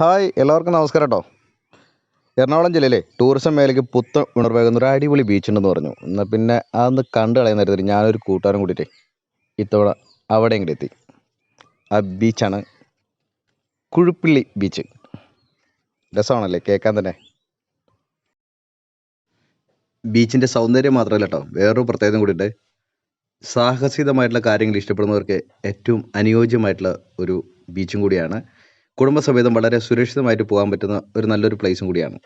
Hi എല്ലാവർക്കും നമസ്കാരം കേട്ടോ എറണാകുളം ജില്ലയിലെ ടൂറിസം മേഖലയ്ക്ക് പുത്തൻ ഉണർവേകുന്ന ഒരു അടിപൊളി ബീച്ച് ഉണ്ടെന്ന് പറഞ്ഞു. എന്നാൽ പിന്നെ അതൊന്ന് കണ്ടു കളയുന്ന തരത്തിൽ ഞാനൊരു കൂട്ടുകാരൻ കൂട്ടിയിട്ടേ ഇത്തവണ അവിടെ എത്തി. ആ ബീച്ചാണ് കുഴുപ്പിള്ളി ബീച്ച് രസമാണല്ലേ കേൾക്കാൻ തന്നെ? ബീച്ചിന്റെ സൗന്ദര്യം മാത്രമല്ല കേട്ടോ വേറൊരു പ്രത്യേകത കൂടിയിട്ട് സാഹസികമായിട്ടുള്ള കാര്യങ്ങൾ ഇഷ്ടപ്പെടുന്നവർക്ക് ഏറ്റവും അനുയോജ്യമായിട്ടുള്ള ഒരു ബീച്ചും കൂടിയാണ്. കുടുംബസമേതം വളരെ സുരക്ഷിതമായിട്ട് പോകാൻ പറ്റുന്ന ഒരു നല്ലൊരു പ്ലേസും കൂടിയാണ്.